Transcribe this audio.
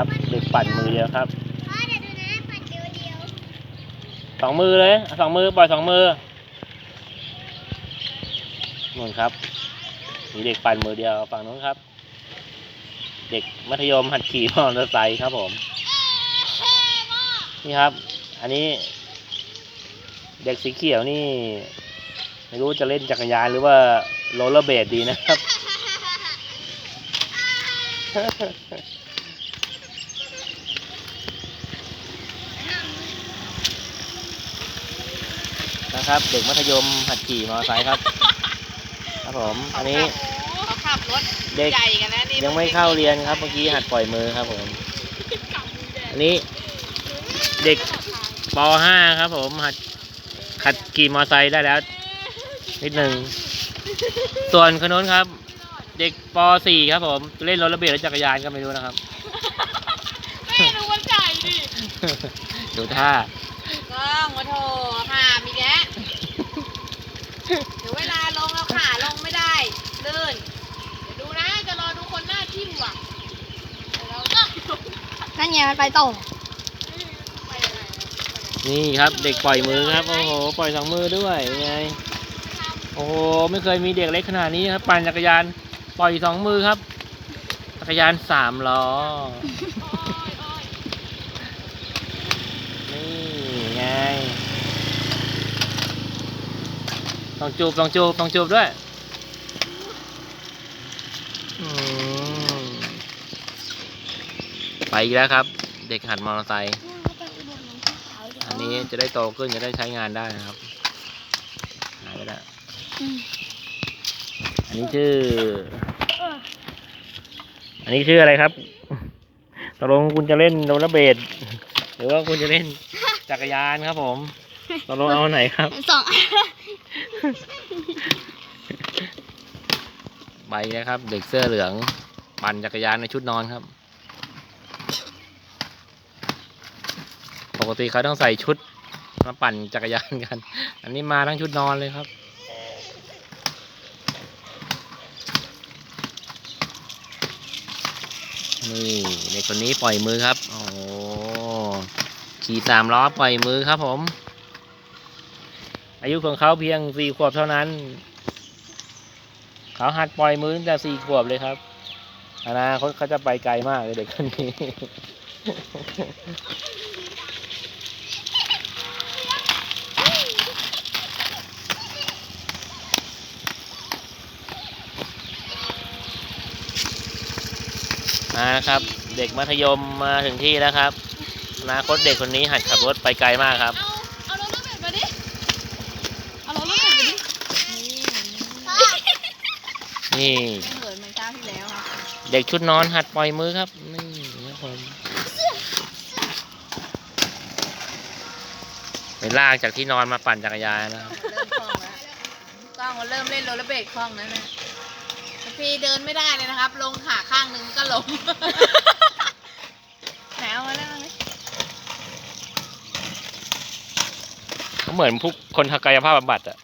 ครับ เด็กปั่นมือเดียวครับพ่อเดี๋ยวดูนะปัดเดียวเดียวสองมือเลยสองมือปล่อยสองมือนู่นครับมีเด็กปั่นมือเดียวฝั่งนู้นครับ เด็กมัธยมหัดขี่มอเตอร์ไซค์ครับผม นี่ครับ อันนี้ เด็กสีเขียวนี่ ไม่รู้จะเล่นจักรยานหรือว่าโรลเลอร์เบลดดีนะครับ นะครับ เด็กมัธยมหัดขี่มอเตอร์ไซค์ครับ ครับผม อันนี้ เขาขับรถเด็ก ใหญ่กันนะนี่ยังไม่เข้าเรียนครับเมื่อกี้หัดปล่อยมือครับผม อันนี้เด็กป .5 ครับผมหัดขัดขี่มอเตอร์ไซค์ได้แล้ว นิดหนึ่ง ส่วนคนนู้นครับ เด็กป .4 ครับผมเล่นรถระเบียดและจักรยานก็ไม่รู้นะครับแม่ดูวันจ่ายดิ ดูท่าก็มาโถหามอีกแล้วเดี๋ยวเวลาลงเอาขาลงไม่ได้ ลื่นเดี๋ยวดูนะจะรอดูคนหน้าทิ่มว่ะเดี๋ยวเราจะนั่นไงมันไปต่อไปยังไงนี่ครับเด็กปล่อยมือครับ โอ้โหปล่อยสองมือด้วยยังไง โอ้โหไม่เคยมีเด็กเล็กขนาดนี้ครับปั่นจักรยานปล่อยสองมือครับ จักรยานสามล้อนี่ไง ต้องจูบต้องจูบต้องจูบด้วยอืมไป อีกแล้วครับ เด็กหัดมอเตอร์ไซค์อันนี้จะได้โตขึ้นจะได้ใช้งานได้นะครับหายไปแล้วอันนี้ชื่อ อันนี้ชื่ออะไรครับตกลงคุณจะเล่นโรลเลอร์เบลดหรือว่าคุณจะเล่นจักรยานครับผมตกลงเอาอันไหนครับสองใบนะครับ เด็กเสื้อเหลือง ปั่นจักรยานในชุดนอนครับ กติเขาต้องใส่ชุดมาปั่นจักรยานกัน อันนี้มาทั้งชุดนอนเลยครับ นี่เด็กคนนี้ปล่อยมือครับ โอ้ขี่สามล้อปล่อยมือครับผม อายุของเขาเพียงสี่ขวบเท่านั้น เขาหัดปล่อยมือตั้งแต่สี่ขวบเลยครับอนาคตเขาจะไปไกลมากเลยเด็กคนนี้ มานะครับ เด็กมัธยมมาถึงที่แล้วครับอนาคตเด็กคนนี้หัดขับรถไปไกลมากครับ เอาเอารถระเบิดมาดิ เอารถระเบิดมาดิ นี่เหินเหมือนเจ้าที่แล้วครับเด็กชุดนอนหัดปล่อยมือครับ นี่ครับผมไปลากจากที่นอนมาปั่นจักรยานนะครับ เริ่มคล่องแล้วกล้องมันเริ่มเล่นโรลเลอร์เบลดคล่องแล้วนะ พี่เดินไม่ได้เลยนะครับ ลงขาข้างหนึ่งก็ล้มไหนเอามาเล่นมาเลยเขาเหมือนพวกคนทางกายภาพบำบัดอะ